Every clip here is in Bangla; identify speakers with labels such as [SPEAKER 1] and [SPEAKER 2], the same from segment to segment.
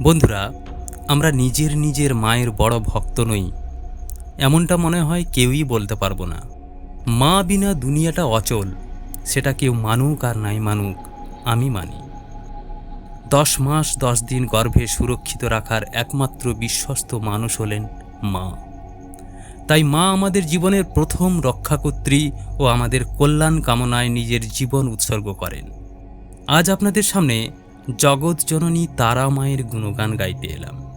[SPEAKER 1] বন্ধুরা, আমরা নিজের নিজের মায়ের বড় ভক্ত নই। এমনটা মনে হয় কেউই বলতে পারব না। মা বিনা দুনিয়াটা অচল, সেটা কেউ মানুক আর নাই মানুক, আমি মানি। দশ মাস দশ দিন গর্ভে সুরক্ষিত রাখার একমাত্র বিশ্বস্ত মানুষ হলেন মা। তাই মা আমাদের জীবনের প্রথম রক্ষাকর্ত্রী ও আমাদের কল্যাণ কামনায় নিজের জীবন উৎসর্গ করেন। আজ আপনাদের সামনে জগৎ জননী তারা মায়ের গুণগান গাইতে এলাম।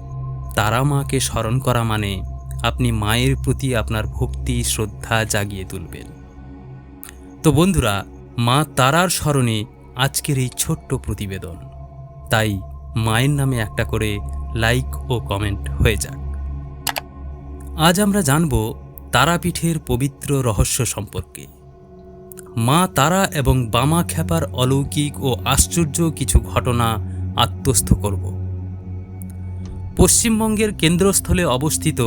[SPEAKER 1] তারা মাকে স্মরণ করা মানে আপনি মায়ের প্রতি আপনার ভক্তি, শ্রদ্ধা জাগিয়ে তুলবেন। তো বন্ধুরা, মা তারার স্মরণে আজকের এই ছোট্ট প্রতিবেদন। তাই মায়ের নামে একটা করে লাইক ও কমেন্ট হয়ে যাক। আজ আমরা জানব তারাপীঠের পবিত্র রহস্য সম্পর্কে। মা তারা এবং বামা খ্যাপার অলৌকিক ও আশ্চর্য কিছু ঘটনা আত্মস্থ করব। পশ্চিমবঙ্গের কেন্দ্রস্থলে অবস্থিত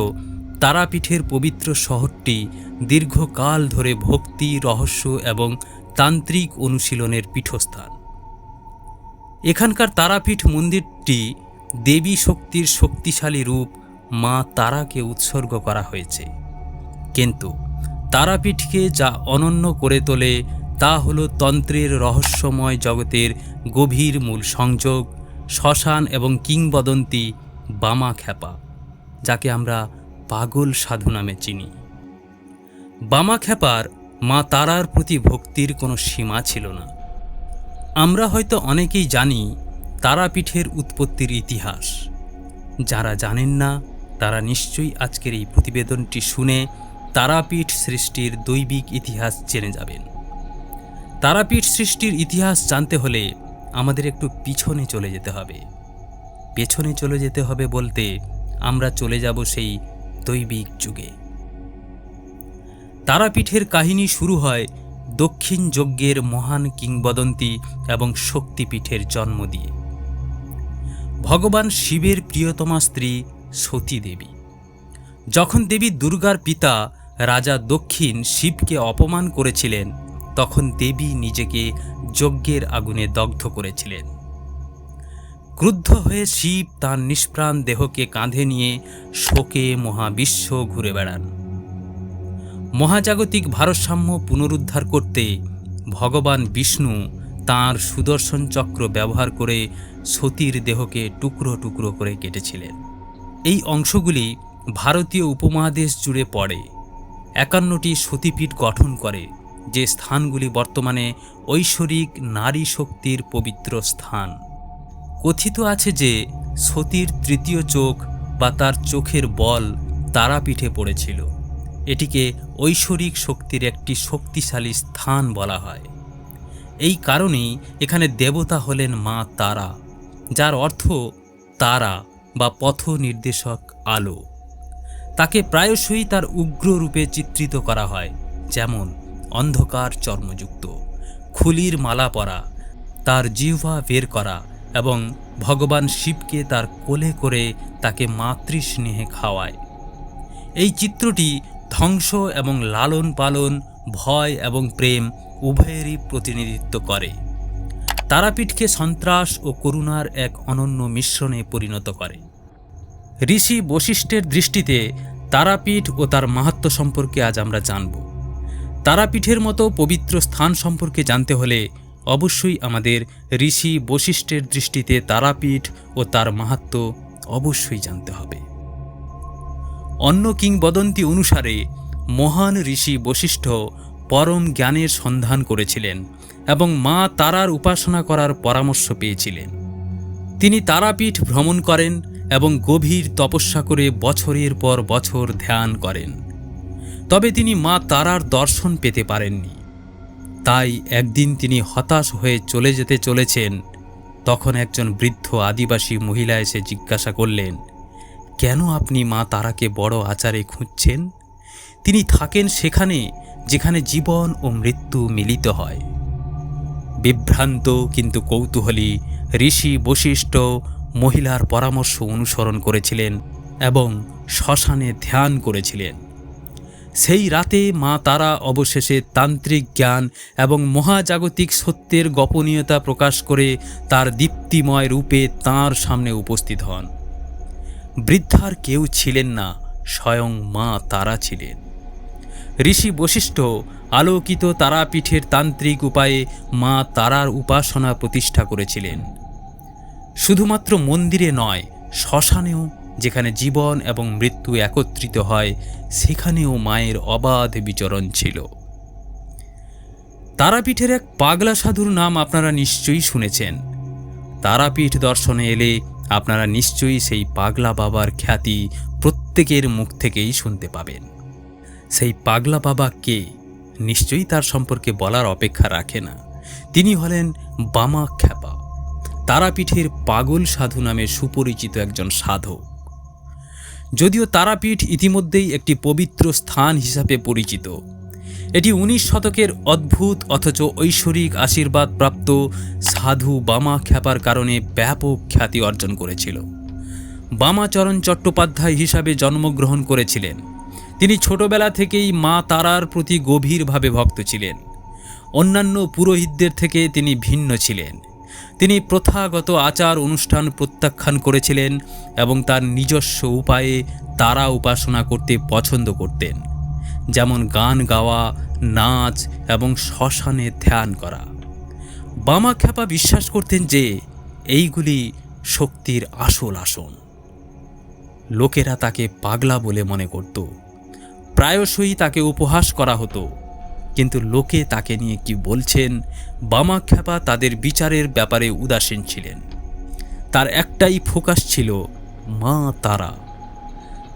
[SPEAKER 1] তারাপীঠের পবিত্র শহরটি দীর্ঘকাল ধরে ভক্তি, রহস্য এবং তান্ত্রিক অনুশীলনের পীঠস্থান। এখানকার তারাপীঠ মন্দিরটি দেবী শক্তির শক্তিশালী রূপ মা তারাকে উৎসর্গ করা হয়েছে। কিন্তু তারাপীঠকে যা অনন্য করে তোলে, তা হল তন্ত্রের রহস্যময় জগতের গভীর মূল সংযোগ, শ্মশান এবং কিংবদন্তি বামা খ্যাপা, যাকে আমরা পাগল সাধু নামে চিনি। বামা খ্যাপার মা তারার প্রতি ভক্তির কোনো সীমা ছিল না। আমরা হয়তো অনেকেই জানি তারাপীঠের উৎপত্তির ইতিহাস। যারা জানেন না, তারা নিশ্চয়ই আজকের এই প্রতিবেদনটি শুনে তারাপীঠ সৃষ্টির দৈবিক ইতিহাস জেনে যাবেন। তারাপীঠ সৃষ্টির ইতিহাস জানতে হলে আমাদের একটু পিছনে চলে যেতে হবে। পেছনে চলে যেতে হবে বলতে আমরা চলে যাব সেই দৈবিক যুগে। তারাপীঠের কাহিনী শুরু হয় দক্ষিণ যজ্ঞের মহান কিংবদন্তি এবং শক্তিপীঠের জন্ম দিয়ে। ভগবান শিবের প্রিয়তমা স্ত্রী সতী দেবী যখন দেবী দুর্গার পিতা রাজা দক্ষিণ শিবকে অপমান করেছিলেন। তখন দেবী নিজেকে যজ্ঞের আগুনে দগ্ধ করেছিলেন। ক্রুদ্ধ হয়ে শিব তার নিষ্প্রাণ দেহকে কাঁধে নিয়ে শোকে মহাবিশ্ব ঘুরে বেড়ান। মহাজাগতিক ভারসাম্য পুনরুদ্ধার করতে ভগবান বিষ্ণু তাঁর সুদর্শন চক্র ব্যবহার করে সতীর দেহকে টুকরো টুকরো করে কেটেছিলেন। এই অংশগুলি ভারতীয় উপমহাদেশ জুড়ে পড়ে। একান্নটি সতীপীঠ গঠন করে, যে স্থানগুলি বর্তমানে ঐশ্বরিক নারী শক্তির পবিত্র স্থান। কথিত আছে যে সতীর তৃতীয় চোখ বা তার চোখের বল তারাপীঠে পড়েছিল। এটিকে ঐশ্বরিক শক্তির একটি শক্তিশালী স্থান বলা হয়। এই কারণেই এখানে দেবতা হলেন মা তারা, যার অর্থ তারা বা পথ নির্দেশক আলো। তাকে প্রায়শই তার উগ্র রূপে চিত্রিত করা হয়, যেমন অন্ধকার চর্মযুক্ত, খুলির মালা পরা, তার জিহ্বা বের করা এবং ভগবান শিবকে তার কোলে করে তাকে মাতৃস্নেহে খাওয়ায়। এই চিত্রটি ধ্বংস এবং লালন পালন, ভয় এবং প্রেম উভয়েরই প্রতিনিধিত্ব করে। তারাপীঠকে সন্ত্রাস ও করুণার এক অনন্য মিশ্রণে পরিণত করে। ঋষি বশিষ্ঠের দৃষ্টিতে তারাপীঠ ও তার মাহাত্ম সম্পর্কে আজ আমরা জানব। তারাপীঠের মতো পবিত্র স্থান সম্পর্কে জানতে হলে অবশ্যই আমাদের ঋষি বশিষ্ঠের দৃষ্টিতে তারাপীঠ ও তার মাহাত্ম অবশ্যই জানতে হবে। অন্য কিংবদন্তি অনুসারে মহান ঋষি বশিষ্ঠ পরম জ্ঞানের সন্ধান করেছিলেন এবং মা তারার উপাসনা করার পরামর্শ পেয়েছিলেন। তিনি তারাপীঠ ভ্রমণ করেন এবং গভীর তপস্যা করে বছরের পর বছর ধ্যান করেন। তবে তিনি মা তারার দর্শন পেতে পারেননি। তাই একদিন তিনি হতাশ হয়ে চলে যেতে চলেছেন। তখন একজন বৃদ্ধ আদিবাসী মহিলা এসে জিজ্ঞাসা করলেন, কেন আপনি মা তারাকে বড় আচারে খুঁজছেন? তিনি থাকেন সেখানে যেখানে জীবন ও মৃত্যু মিলিত হয়। বিভ্রান্ত কিন্তু কৌতূহলী ঋষি বশিষ্ঠ মহিলার পরামর্শ অনুসরণ করেছিলেন এবং শ্মশানে ধ্যান করেছিলেন। সেই রাতে মা তারা অবশেষে তান্ত্রিক জ্ঞান এবং মহাজাগতিক সত্যের গোপনীয়তা প্রকাশ করে তার দীপ্তিময় রূপে তাঁর সামনে উপস্থিত হন। বৃদ্ধার কেউ ছিলেন না, স্বয়ং মা তারা ছিলেন। ঋষি বশিষ্ঠ আলোকিত তারাপীঠের তান্ত্রিক উপায়ে মা তারার উপাসনা প্রতিষ্ঠা করেছিলেন। শুধুমাত্র মন্দিরে নয়, শ্মশানেও, যেখানে জীবন এবং মৃত্যু একত্রিত হয়, সেখানেও মায়ের অবাধ বিচরণ ছিল। তারাপীঠের এক পাগলা সাধুর নাম আপনারা নিশ্চয়ই শুনেছেন। তারাপীঠ দর্শনে এলে আপনারা নিশ্চয়ই সেই পাগলা বাবার খ্যাতি প্রত্যেকের মুখ থেকেই শুনতে পাবেন। সেই পাগলা বাবা কে? নিশ্চয়ই তার সম্পর্কে বলার অপেক্ষা রাখে না। তিনি হলেন বামা খ্যাপা। তারাপীঠের পাগল সাধু নামে সুপরিচিত একজন সাধক। যদিও তারাপীঠ ইতিমধ্যেই একটি পবিত্র স্থান হিসাবে পরিচিত। এটি উনিশ শতকের অদ্ভুত অথচ ঐশ্বরিক আশীর্বাদ প্রাপ্ত সাধু বামা খ্যাপার কারণে ব্যাপক খ্যাতি অর্জন করেছিল। বামাচরণ চট্টোপাধ্যায় হিসাবে জন্মগ্রহণ করেছিলেন। তিনি ছোটবেলা থেকেই মা তারার প্রতি গভীরভাবে ভক্ত ছিলেন। অন্যান্য পুরোহিতদের থেকে তিনি ভিন্ন ছিলেন। তিনি প্রথাগত আচার অনুষ্ঠান প্রত্যাখ্যান করেছিলেন এবং তার নিজস্ব উপায়ে তারা উপাসনা করতে পছন্দ করতেন, যেমন গান গাওয়া, নাচ এবং শ্মশানে ধ্যান করা। বামা খ্যাপা বিশ্বাস করতেন যে এইগুলি শক্তির আসল আসন। লোকেরা তাকে পাগলা বলে মনে করত। প্রায়শই তাকে উপহাস করা হতো। কিন্তু লোকে তাকে নিয়ে কি বলছেন? বামা খ্যাপা তাদের বিচারের ব্যাপারে উদাসীন ছিলেন। তার একটাই ফোকাস ছিল মা তারা।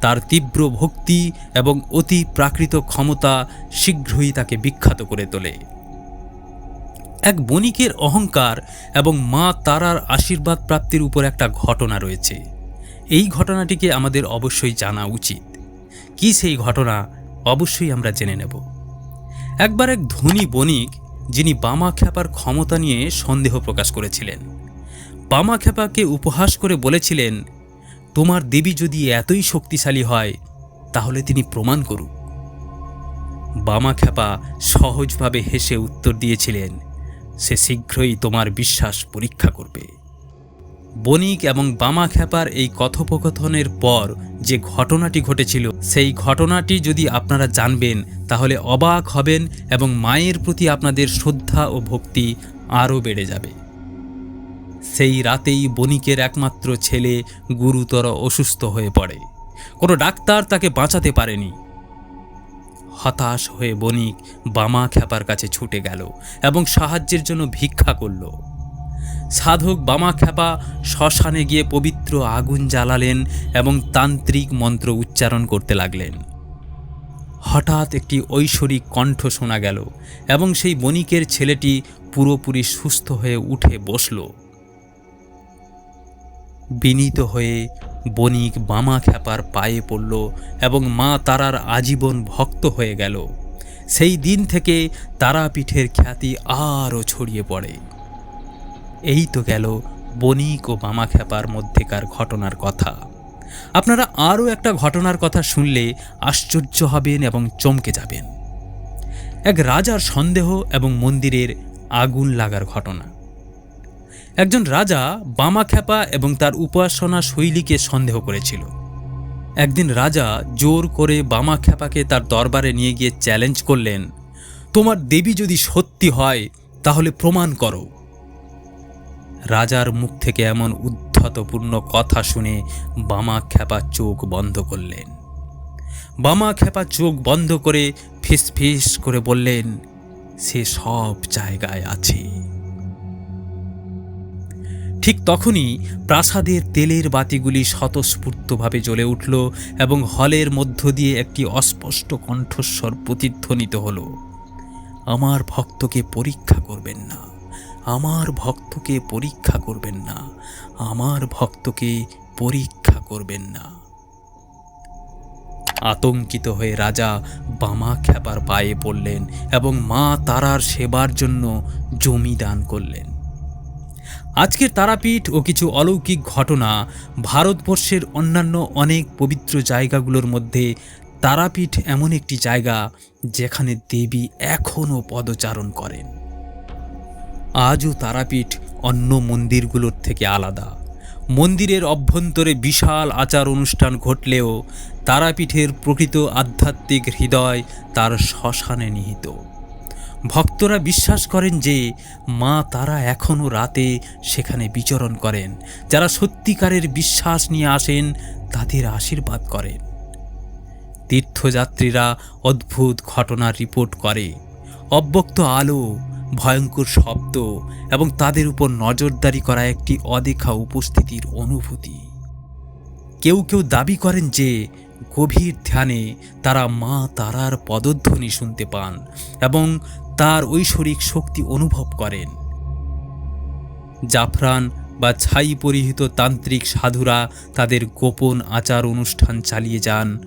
[SPEAKER 1] তার তীব্র ভক্তি এবং অতি প্রাকৃত ক্ষমতা শীঘ্রই তাকে বিখ্যাত করে তোলে। এক বণিকের অহংকার এবং মা তারার আশীর্বাদ প্রাপ্তির উপর একটা ঘটনা রয়েছে। এই ঘটনাটিকে আমাদের অবশ্যই জানা উচিত। কি সেই ঘটনা? অবশ্যই আমরা জেনে নেব। একবার এক ধনী বণিক, যিনি বামা খ্যাপার ক্ষমতা নিয়ে সন্দেহ প্রকাশ করেছিলেন। বামা খ্যাপাকে উপহাস করে বলেছিলেন, তোমার দেবী যদি এতই শক্তিশালী হয়, তাহলে তিনি প্রমাণ করুক। বামা খ্যাপা সহজভাবে হেসে উত্তর দিয়েছিলেন, সে শীঘ্রই তোমার বিশ্বাস পরীক্ষা করবে। বণিক এবং বামা খ্যাপার এই কথোপকথনের পর যে ঘটনাটি ঘটেছিল, সেই ঘটনাটি যদি আপনারা জানবেন, তাহলে অবাক হবেন এবং মায়ের প্রতি আপনাদের শ্রদ্ধা ও ভক্তি আরও বেড়ে যাবে। সেই রাতেই বণিকের একমাত্র ছেলে গুরুতর অসুস্থ হয়ে পড়ে। কোনো ডাক্তার তাকে বাঁচাতে পারেনি। হতাশ হয়ে বণিক বামা খ্যাপার কাছে ছুটে গেল এবং সাহায্যের জন্য ভিক্ষা করল। সাধক বামা খ্যাপা শ্মশানে গিয়ে পবিত্র আগুন জ্বালালেন এবং তান্ত্রিক মন্ত্র উচ্চারণ করতে লাগলেন। হঠাৎ একটি ঐশ্বরিক কণ্ঠ শোনা গেল এবং সেই বণিকের ছেলেটি পুরোপুরি সুস্থ হয়ে উঠে বসল। বিনীত হয়ে বণিক বামা খ্যাপার পায়ে পড়ল এবং মা তারার আজীবন ভক্ত হয়ে গেল। সেই দিন থেকে তারাপীঠের খ্যাতি আরও ছড়িয়ে পড়ে। এই তো গেল বণিক ও বামা খ্যাপার মধ্যেকার ঘটনার কথা। আপনারা আরও একটা ঘটনার কথা শুনলে আশ্চর্য হবেন এবং চমকে যাবেন। এক রাজার সন্দেহ এবং মন্দিরের আগুন লাগার ঘটনা। একজন রাজা বামা খ্যাপা এবং তার উপাসনা শৈলীকে সন্দেহ করেছিল। একদিন রাজা জোর করে বামা খ্যাপাকে তার দরবারে নিয়ে গিয়ে চ্যালেঞ্জ করলেন, তোমার দেবী যদি সত্যি হয়, তাহলে প্রমাণ করো। রাজার মুখ থেকে এমন উদ্ধতপূর্ণ কথা শুনে বামা খ্যাপা চোখ বন্ধ করলেন। বামা খ্যাপা চোখ বন্ধ করে ফিস ফিস করে বললেন, সে সব জায়গায় আছে। ঠিক তখনই প্রাসাদের তেলের বাতিগুলি স্বতঃস্ফূর্তভাবে জ্বলে উঠল এবং হলের মধ্য দিয়ে একটি অস্পষ্ট কণ্ঠস্বর প্রতিধ্বনিত হল, আমার ভক্তকে পরীক্ষা করবেন না। আমার ভক্তকে পরীক্ষা করবেন না। আমার ভক্তকে পরীক্ষা করবেন না। আতঙ্কিত হয়ে রাজা বামা খ্যাপার পায়ে পড়লেন এবং মা তারার সেবার জন্য জমি দান করলেন। আজকের তারাপীঠ ও কিছু অলৌকিক ঘটনা ভারতবর্ষের অন্যান্য অনেক পবিত্র জায়গাগুলোর মধ্যে তারাপীঠ এমন একটি জায়গা যেখানে দেবী এখনও পদচারণ করেন। আজও তারাপীঠ অন্য মন্দিরগুলোর থেকে আলাদা। মন্দিরের অভ্যন্তরে বিশাল আচার অনুষ্ঠান ঘটলেও তারাপীঠের প্রকৃত আধ্যাত্মিক হৃদয় তার শ্মশানে নিহিত। ভক্তরা বিশ্বাস করেন যে মা তারা এখনও রাতে সেখানে বিচরণ করেন। যারা সত্যিকারের বিশ্বাস নিয়ে আসেন, তাদের আশীর্বাদ করেন। তীর্থযাত্রীরা অদ্ভুত ঘটনার রিপোর্ট করে। অব্যক্ত আলো ভয়ঙ্কর শব্দ এবং তাদের উপর নজরদারি করা একটি অদেখা উপস্থিতির অনুভূতি। কেউ কেউ দাবি করেন যে, গভীর ধ্যানে তারা মা তারার পদধ্বনি শুনতে পান এবং তার ঐশ্বরিক শক্তি অনুভব করেন। জাফরান বা ছাই পরিহিত তান্ত্রিক সাধুরা তাদের গোপন আচার অনুষ্ঠান চালিয়ে যান।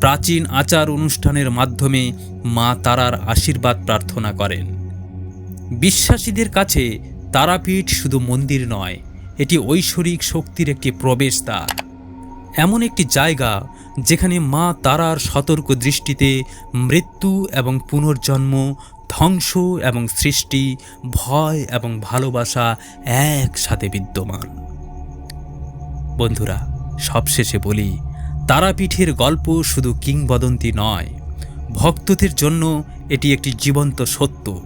[SPEAKER 1] প্রাচীন আচার অনুষ্ঠানের মাধ্যমে মা তারার আশীর্বাদ প্রার্থনা করেন। বিশ্বাসীদের কাছে তারাপীঠ শুধু মন্দির নয়, এটি ঐশ্বরিক শক্তির একটি প্রবেশদ্বার। এমন একটি জায়গা যেখানে মা তারার সতর্ক দৃষ্টিতে মৃত্যু এবং পুনর্জন্ম, ধ্বংস এবং সৃষ্টি, ভয় এবং ভালোবাসা একসাথে বিদ্যমান। বন্ধুরা, সবশেষে বলি, তারাপীঠের গল্প শুধু কিংবদন্তি নয়, ভক্তদের জন্য এটি একটি জীবন্ত সত্য।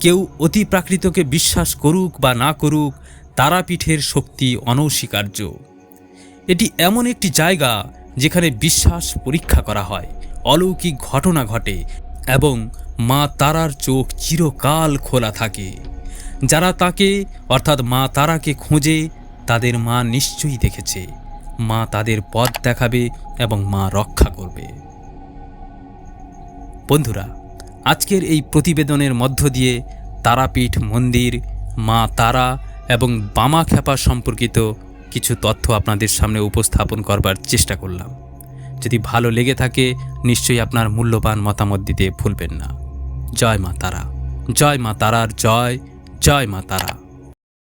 [SPEAKER 1] কেউ অতি প্রাকৃতকে বিশ্বাস করুক বা না করুক, তারাপীঠের শক্তি অনস্বীকার্য। এটি এমন একটি জায়গা যেখানে বিশ্বাস পরীক্ষা করা হয়, অলৌকিক ঘটনা ঘটে এবং মা তারার চোখ চিরকাল খোলা থাকে। যারা তাকে, অর্থাৎ মা তারাকে খোঁজে, তাদের মা নিশ্চয়ই দেখেছে। মা তাদের পথ দেখাবে এবং মা রক্ষা করবে। বন্ধুরা আজকের এই প্রতিবেদনের মধ্য দিয়ে তারাপীঠ মন্দির, মা তারা এবং বামা খ্যাপা সম্পর্কিত কিছু তথ্য আপনাদের সামনে উপস্থাপন করবার চেষ্টা করলাম। যদি ভালো লেগে থাকে, নিশ্চয়ই আপনার মূল্যবান মতামত দিতে ভুলবেন না। জয় মা তারা, জয় মা তারার জয় জয় মা তারা।